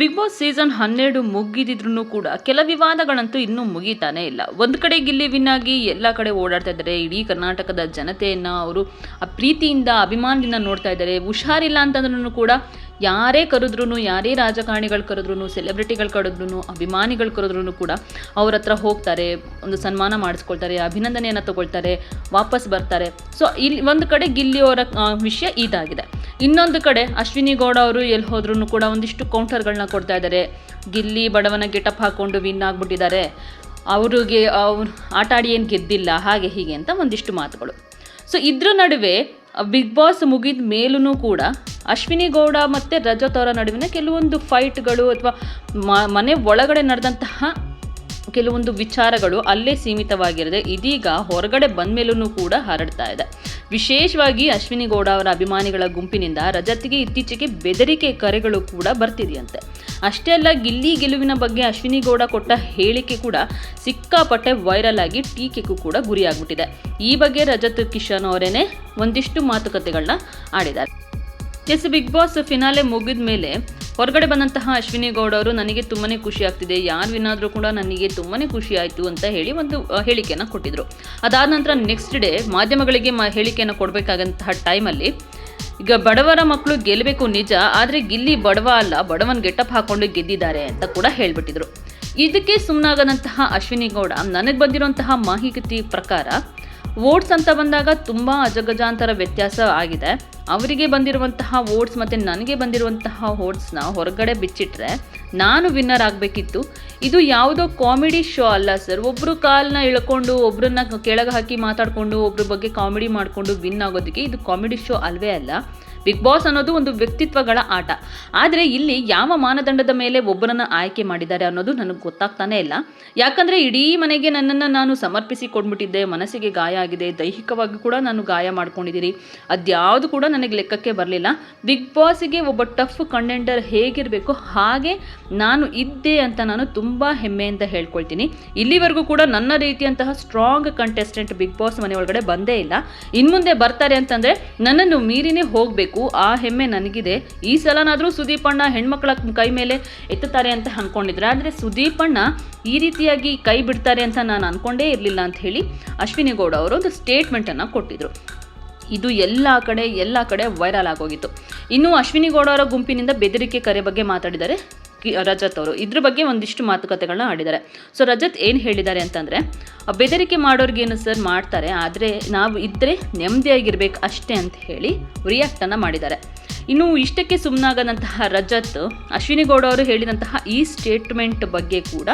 Big boss season ಹನ್ನೆರಡು ಮುಗಿದಿದ್ರು ಕೂಡ ಕೆಲ ವಿವಾದಗಳಂತೂ ಇನ್ನೂ ಮುಗಿತಾನೇ ಇಲ್ಲ. ಒಂದು ಕಡೆ ಗಿಲ್ಲಿ ವಿನ್ ಆಗಿ ಎಲ್ಲ ಕಡೆ ಓಡಾಡ್ತಾ ಇದ್ದಾರೆ, ಇಡೀ ಕರ್ನಾಟಕದ ಜನತೆಯನ್ನು ಅವರು ಆ ಪ್ರೀತಿಯಿಂದ, ಅಭಿಮಾನದಿಂದ ನೋಡ್ತಾ ಇದ್ದಾರೆ. ಹುಷಾರಿಲ್ಲ ಅಂತಂದ್ರೂ ಕೂಡ ಯಾರೇ ಕರೆದ್ರು ಯಾರೇ ರಾಜಕಾರಣಿಗಳು ಕರೆದ್ರು ಸೆಲೆಬ್ರಿಟಿಗಳು ಕರೆದ್ರೂ ಅಭಿಮಾನಿಗಳು ಕರೆದ್ರೂ ಕೂಡ ಅವ್ರ ಹತ್ರ ಹೋಗ್ತಾರೆ, ಒಂದು ಸನ್ಮಾನ ಮಾಡಿಸ್ಕೊಳ್ತಾರೆ, ಅಭಿನಂದನೆಯನ್ನು ತಗೊಳ್ತಾರೆ, ವಾಪಸ್ ಬರ್ತಾರೆ. ಸೊ ಇಲ್ಲಿ ಒಂದು ಕಡೆ ಗಿಲ್ಲಿಯವರ ವಿಷಯ ಇದಾಗಿದೆ. ಇನ್ನೊಂದು ಕಡೆ ಅಶ್ವಿನಿ ಗೌಡ ಅವರು ಎಲ್ಲಿ ಹೋದ್ರೂ ಕೂಡ ಒಂದಿಷ್ಟು ಕೌಂಟರ್ಗಳನ್ನ ಕೊಡ್ತಾ ಇದ್ದಾರೆ. ಗಿಲ್ಲಿ, ಬಡವನ ಗೆಟಪ್ ಹಾಕ್ಕೊಂಡು ವಿನ್ ಆಗಿಬಿಟ್ಟಿದ್ದಾರೆ. ಅವರಿಗೆ, ಅವ್ರು ಆಟ ಆಡಿ ಏನು ಗೆದ್ದಿಲ್ಲ, ಹಾಗೆ ಹೀಗೆ ಅಂತ ಒಂದಿಷ್ಟು ಮಾತುಗಳು. ಸೊ ಇದ್ರ ನಡುವೆ ಬಿಗ್ ಬಾಸ್ ಮುಗಿದ ಮೇಲೂ ಕೂಡ ಅಶ್ವಿನಿ ಗೌಡ ಮತ್ತು ರಜತ್ ಅವರ ನಡುವಿನ ಕೆಲವೊಂದು ಫೈಟ್ಗಳು ಅಥವಾ ಮನೆ ಒಳಗಡೆ ನಡೆದಂತಹ ಕೆಲವೊಂದು ವಿಚಾರಗಳು ಅಲ್ಲೇ ಸೀಮಿತವಾಗಿರದೆ ಇದೀಗ ಹೊರಗಡೆ ಬಂದ ಮೇಲೂ ಕೂಡ ಹರಡ್ತಾ ಇದೆ. ವಿಶೇಷವಾಗಿ ಅಶ್ವಿನಿ ಗೌಡ ಅವರ ಅಭಿಮಾನಿಗಳ ಗುಂಪಿನಿಂದ ರಜತ್ಗೆ ಇತ್ತೀಚೆಗೆ ಬೆದರಿಕೆ ಕರೆಗಳು ಕೂಡ ಬರ್ತಿದೆಯಂತೆ. ಅಷ್ಟೇ ಅಲ್ಲ, ಗಿಲ್ಲಿ ಗೆಲುವಿನ ಬಗ್ಗೆ ಅಶ್ವಿನಿ ಗೌಡ ಕೊಟ್ಟ ಹೇಳಿಕೆ ಕೂಡ ಸಿಕ್ಕಾಪಟ್ಟೆ ವೈರಲ್ ಆಗಿ ಟೀಕೆಗೂ ಕೂಡ ಗುರಿಯಾಗ್ಬಿಟ್ಟಿದೆ. ಈ ಬಗ್ಗೆ ರಜತ್ ಕಿಶನ್ ಅವರೇನೆ ಒಂದಿಷ್ಟು ಮಾತುಕತೆಗಳನ್ನ ಆಡಿದ್ದಾರೆ. ಎಸ್ ಬಿಗ್ ಬಾಸ್ ಫಿನಾಲೆ ಮುಗಿದ ಮೇಲೆ ಹೊರಗಡೆ ಬಂದಂತಹ ಅಶ್ವಿನಿ ಗೌಡ ಅವರು, ನನಗೆ ತುಂಬಾನೇ ಖುಷಿ ಆಗ್ತಿದೆ. ಯಾರು ವಿನಾದರೂ ಕೂಡ ನನಗೆ ತುಂಬಾನೇ ಖುಷಿ ಆಯಿತು ಅಂತ ಹೇಳಿ ಒಂದು ಹೇಳಿಕೆಯನ್ನು ಕೊಟ್ಟಿದ್ರು. ಅದಾದ ನಂತರ ನೆಕ್ಸ್ಟ್ ಡೇ ಮಾಧ್ಯಮಗಳಿಗೆ ಮ, ಹೇಳಿಕೆಯನ್ನು ಕೊಡಬೇಕಾದಂತಹ ಟೈಮಲ್ಲಿ ಈಗ ಬಡವರ ಮಕ್ಕಳು ಗೆಲ್ಲಬೇಕು ನಿಜ, ಆದರೆ ಗಿಲ್ಲಿ ಬಡವ ಅಲ್ಲ, ಬಡವನ್ ಗೆಟಪ್ ಹಾಕೊಂಡು ಗೆದ್ದಿದ್ದಾರೆ ಅಂತ ಕೂಡ ಹೇಳಿಬಿಟ್ಟಿದ್ರು. ಇದಕ್ಕೆ ಸುಮ್ಮನಾಗದಂತಹ ಅಶ್ವಿನಿ ಗೌಡ, ನನಗೆ ಬಂದಿರುವಂತಹ ಮಾಹಿತಿ ಪ್ರಕಾರ ವೋಟ್ಸ್ ಅಂತ ಬಂದಾಗ ತುಂಬ ಅಜಗಜಾಂತರ ವ್ಯತ್ಯಾಸ ಆಗಿದೆ. ಅವರಿಗೆ ಬಂದಿರುವಂತಹ ವೋಟ್ಸ್ ಮತ್ತು ನನಗೆ ಬಂದಿರುವಂತಹ ವೋಟ್ಸ್ನ ಹೊರಗಡೆ ಬಿಚ್ಚಿಟ್ರೆ ನಾನು ವಿನ್ನರ್ ಆಗಬೇಕಿತ್ತು. ಇದು ಯಾವುದೋ ಕಾಮಿಡಿ ಶೋ ಅಲ್ಲ ಸರ್. ಒಬ್ಬರು ಕಾಲನ್ನ ಇಳ್ಕೊಂಡು ಒಬ್ಬರನ್ನ ಕೆಳಗೆ ಹಾಕಿ ಮಾತಾಡಿಕೊಂಡು ಒಬ್ಬರ ಬಗ್ಗೆ ಕಾಮಿಡಿ ಮಾಡಿಕೊಂಡು ವಿನ್ ಆಗೋದಕ್ಕೆ ಇದು ಕಾಮಿಡಿ ಶೋ ಅಲ್ವೇ ಅಲ್ಲ. ಬಿಗ್ ಬಾಸ್ ಅನ್ನೋದು ಒಂದು ವ್ಯಕ್ತಿತ್ವಗಳ ಆಟ. ಆದರೆ ಇಲ್ಲಿ ಯಾವ ಮಾನದಂಡದ ಮೇಲೆ ಒಬ್ಬರನ್ನು ಆಯ್ಕೆ ಮಾಡಿದ್ದಾರೆ ಅನ್ನೋದು ನನಗೆ ಗೊತ್ತಾಗ್ತಾನೇ ಇಲ್ಲ. ಯಾಕಂದರೆ ಇಡೀ ಮನೆಗೆ ನನ್ನನ್ನು ನಾನು ಸಮರ್ಪಿಸಿ ಕೊಟ್ಬಿಟ್ಟಿದ್ದೆ ಮನಸ್ಸಿಗೆ ಗಾಯ ಆಗಿದೆ, ದೈಹಿಕವಾಗಿ ಕೂಡ ನಾನು ಗಾಯ ಮಾಡ್ಕೊಂಡಿದ್ದೀನಿ. ಅದ್ಯಾವುದು ಕೂಡ ನನಗೆ ಲೆಕ್ಕಕ್ಕೆ ಬರಲಿಲ್ಲ. ಬಿಗ್ ಬಾಸ್ಗೆ ಒಬ್ಬ ಟಫ್ ಕಂಟೆಂಡರ್ ಹೇಗಿರಬೇಕು ಹಾಗೆ ನಾನು ಇದ್ದೆ ಅಂತ ನಾನು ತುಂಬ ಹೆಮ್ಮೆಯಿಂದ ಹೇಳ್ಕೊಳ್ತೀನಿ. ಇಲ್ಲಿವರೆಗೂ ಕೂಡ ನನ್ನ ರೀತಿಯಂತಹ ಸ್ಟ್ರಾಂಗ್ ಕಂಟೆಸ್ಟೆಂಟ್ ಬಿಗ್ ಬಾಸ್ ಮನೆ ಒಳಗಡೆ ಬಂದೇ ಇಲ್ಲ. ಇನ್ಮುಂದೆ ಬರ್ತಾರೆ ಅಂತಂದರೆ ನನ್ನನ್ನು ಮೀರಿನೇ ಹೋಗಬೇಕು. ಆ ಹೆಮ್ಮೆ ನನಗಿದೆ. ಈ ಸಲನಾದರೂ ಅಣ್ಣ ಹೆಣ್ಮಕ್ಳ ಕೈ ಮೇಲೆ ಎತ್ತುತ್ತಾರೆ ಅಂತ ಅಂದ್ಕೊಂಡಿದ್ರೆ ಆದರೆ ಸುದೀಪಣ್ಣ ಈ ರೀತಿಯಾಗಿ ಕೈ ಬಿಡ್ತಾರೆ ಅಂತ ನಾನು ಅಂದ್ಕೊಂಡೇ ಇರಲಿಲ್ಲ ಅಂತ ಹೇಳಿ ಅಶ್ವಿನಿ ಗೌಡ ಅವರು ಒಂದು ಸ್ಟೇಟ್ಮೆಂಟನ್ನು ಕೊಟ್ಟಿದ್ರು. ಇದು ಎಲ್ಲ ಕಡೆ ಎಲ್ಲ ಕಡೆ ವೈರಲ್ ಆಗೋಗಿತ್ತು. ಇನ್ನು ಅಶ್ವಿನಿ ಗೌಡ ಅವರ ಗುಂಪಿನಿಂದ ಬೆದರಿಕೆ ಕರೆ ಬಗ್ಗೆ ಮಾತಾಡಿದ್ದಾರೆ. ರಜತ್ ಅವರು ಇದ್ರ ಬಗ್ಗೆ ಒಂದಿಷ್ಟು ಮಾತುಕತೆಗಳನ್ನ ಆಡಿದ್ದಾರೆ. ಸೊ ರಜತ್ ಏನು ಹೇಳಿದ್ದಾರೆ ಅಂತಂದರೆ ಬೆದರಿಕೆ ಮಾಡೋರ್ಗೇನು ಸರ್ ಮಾಡ್ತಾರೆ, ಆದರೆ ನಾವು ಇದ್ದರೆ ನೆಮ್ಮದಿಯಾಗಿರ್ಬೇಕು ಅಷ್ಟೇ ಅಂತ ಹೇಳಿ ರಿಯಾಕ್ಟನ್ನು ಮಾಡಿದ್ದಾರೆ. ಇನ್ನು ಇಷ್ಟಕ್ಕೆ ಸುಮ್ಮನಾಗದಂತಹ ರಜತ್, ಅಶ್ವಿನಿ ಗೌಡ ಅವರು ಹೇಳಿದಂತಹ ಈ ಸ್ಟೇಟ್ಮೆಂಟ್ ಬಗ್ಗೆ ಕೂಡ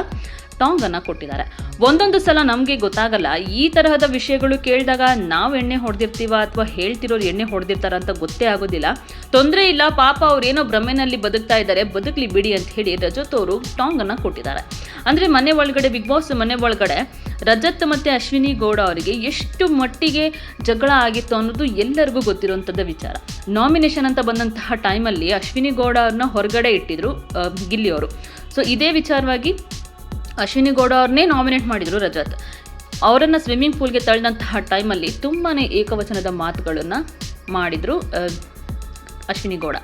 ಟಾಂಗನ್ನು ಕೊಟ್ಟಿದ್ದಾರೆ. ಒಂದೊಂದು ಸಲ ನಮಗೆ ಗೊತ್ತಾಗಲ್ಲ, ಈ ತರಹದ ವಿಷಯಗಳು ಕೇಳಿದಾಗ ನಾವು ಎಣ್ಣೆ ಹೊಡೆದಿರ್ತೀವ ಅಥವಾ ಹೇಳ್ತಿರೋರು ಎಣ್ಣೆ ಹೊಡೆದಿರ್ತಾರ ಅಂತ ಗೊತ್ತೇ ಆಗೋದಿಲ್ಲ. ತೊಂದರೆ ಇಲ್ಲ, ಪಾಪ ಅವ್ರು ಏನೋ ಭ್ರಮೆನಲ್ಲಿ ಬದುಕ್ತಾ ಇದ್ದಾರೆ ಬದುಕಲಿ ಬಿಡಿ ಅಂತ ಹೇಳಿ ರಜತ್ ಅವರು ಟಾಂಗನ್ನು ಕೊಟ್ಟಿದ್ದಾರೆ. ಅಂದರೆ ಮನೆ ಒಳಗಡೆ, ಬಿಗ್ ಬಾಸ್ ಮನೆ ಒಳಗಡೆ ರಜತ್ ಮತ್ತು ಅಶ್ವಿನಿ ಗೌಡ ಅವರಿಗೆ ಎಷ್ಟು ಮಟ್ಟಿಗೆ ಜಗಳ ಆಗಿತ್ತು ಅನ್ನೋದು ಎಲ್ಲರಿಗೂ ಗೊತ್ತಿರುವಂಥದ್ದು ವಿಚಾರ. ನಾಮಿನೇಷನ್ ಅಂತ ಬಂದಂತಹ ಟೈಮಲ್ಲಿ ಅಶ್ವಿನಿ ಗೌಡ ಅವ್ರನ್ನ ಹೊರಗಡೆ ಇಟ್ಟಿದ್ರು ಗಿಲ್ಲಿ ಅವರು. ಸೊ ಇದೇ ವಿಚಾರವಾಗಿ ಅಶ್ವಿನಿ ಗೌಡ ಅವ್ರನ್ನೇ ನಾಮಿನೇಟ್ ಮಾಡಿದರು ರಜತ್. ಅವರನ್ನು ಸ್ವಿಮ್ಮಿಂಗ್ ಪೂಲ್ಗೆ ತಳ್ಳಿದಂತಹ ಟೈಮಲ್ಲಿ ತುಂಬಾ ಏಕವಚನದ ಮಾತುಗಳನ್ನು ಮಾಡಿದರು ಅಶ್ವಿನಿ ಗೌಡ.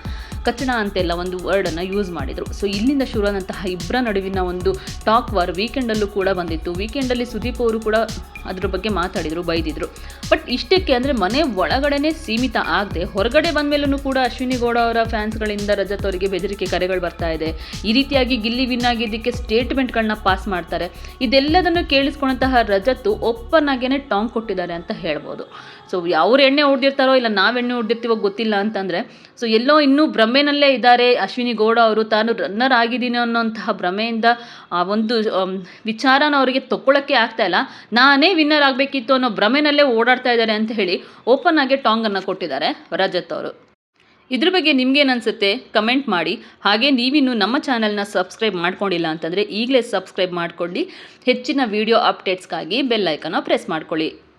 ಕಚ್ಚಡ ಅಂತೆಲ್ಲ ಒಂದು ವರ್ಡನ್ನು ಯೂಸ್ ಮಾಡಿದರು. ಸೊ ಇಲ್ಲಿಂದ ಶುರುವಾದಂತಹ ಇಬ್ಬರ ನಡುವಿನ ಒಂದು ಟಾಕ್ ವಾರ್ ವೀಕೆಂಡಲ್ಲೂ ಕೂಡ ಬಂದಿತ್ತು. ವೀಕೆಂಡಲ್ಲಿ ಸುದೀಪ್ ಅವರು ಕೂಡ ಅದ್ರ ಬಗ್ಗೆ ಮಾತಾಡಿದರು, ಬೈದಿದ್ರು. ಬಟ್ ಇಷ್ಟಕ್ಕೆ ಅಂದರೆ ಮನೆ ಒಳಗಡೆನೇ ಸೀಮಿತ ಆಗದೆ, ಹೊರಗಡೆ ಬಂದ ಮೇಲೂ ಕೂಡ ಅಶ್ವಿನಿ ಗೌಡ ಅವರ ಫ್ಯಾನ್ಸ್ಗಳಿಂದ ರಜತ್ ಅವರಿಗೆ ಬೆದರಿಕೆ ಕರೆಗಳು ಬರ್ತಾ ಇದೆ. ಈ ರೀತಿಯಾಗಿ ಗಿಲ್ಲಿ ವಿನ್ ಆಗಿದ್ದಕ್ಕೆ ಸ್ಟೇಟ್ಮೆಂಟ್ಗಳನ್ನ ಪಾಸ್ ಮಾಡ್ತಾರೆ. ಇದೆಲ್ಲದನ್ನು ಕೇಳಿಸ್ಕೊಂಡಂತಹ ರಜತ್ ಓಪನ್ ಆಗೇನೆ ಟಾಂಗ್ ಕೊಟ್ಟಿದ್ದಾರೆ ಅಂತ ಹೇಳ್ಬೋದು. ಸೊ ಅವ್ರು ಎಣ್ಣೆ ಹೊಡೆದಿರ್ತಾರೋ ಇಲ್ಲ ನಾವು ಎಣ್ಣೆ ಹೊಡೆದಿರ್ತೀವೋ ಗೊತ್ತಿಲ್ಲ ಅಂತಂದರೆ ಸೊ ಎಲ್ಲೋ ಇನ್ನೂ ಭ್ರಮೆನಲ್ಲೇ ಇದ್ದಾರೆ. ಅಶ್ವಿನಿ ಗೌಡ ಅವರು ತಾನು ರನ್ನರ್ ಆಗಿದ್ದೀನಿ ಅನ್ನೋಂತಹ ಭ್ರಮೆಯಿಂದ, ಆ, ಒಂದು ವಿಚಾರನ ಅವರಿಗೆ ತಕ್ಕೊಳ್ಳೋಕ್ಕೆ ಆಗ್ತಾ ಇಲ್ಲ. ನಾನೇ ವಿನ್ನರ್ ಆಗಬೇಕಿತ್ತು ಅನ್ನೋ ಭ್ರಮೆನಲ್ಲೇ ಓಡಾಡ್ತಾ ಇದ್ದಾರೆ ಅಂತ ಹೇಳಿ ಓಪನ್ ಆಗಿ ಟಾಂಗನ್ನು ಕೊಟ್ಟಿದ್ದಾರೆ ರಜತ್ ಅವರು. ಇದ್ರ ಬಗ್ಗೆ ನಿಮ್ಗೇನು ಏನನ್ಸುತ್ತೆ ಕಮೆಂಟ್ ಮಾಡಿ. ಹಾಗೆ ನೀವಿನ್ನು ನಮ್ಮ ಚಾನೆಲ್ನ ಸಬ್ಸ್ಕ್ರೈಬ್ ಮಾಡ್ಕೊಂಡಿಲ್ಲ ಅಂತಂದರೆ ಈಗಲೇ ಸಬ್ಸ್ಕ್ರೈಬ್ ಮಾಡ್ಕೊಳ್ಳಿ. ಹೆಚ್ಚಿನ ವಿಡಿಯೋ ಅಪ್ಡೇಟ್ಸ್ಗಾಗಿ ಬೆಲ್ ಐಕನ್ನ ಪ್ರೆಸ್ ಮಾಡ್ಕೊಳ್ಳಿ.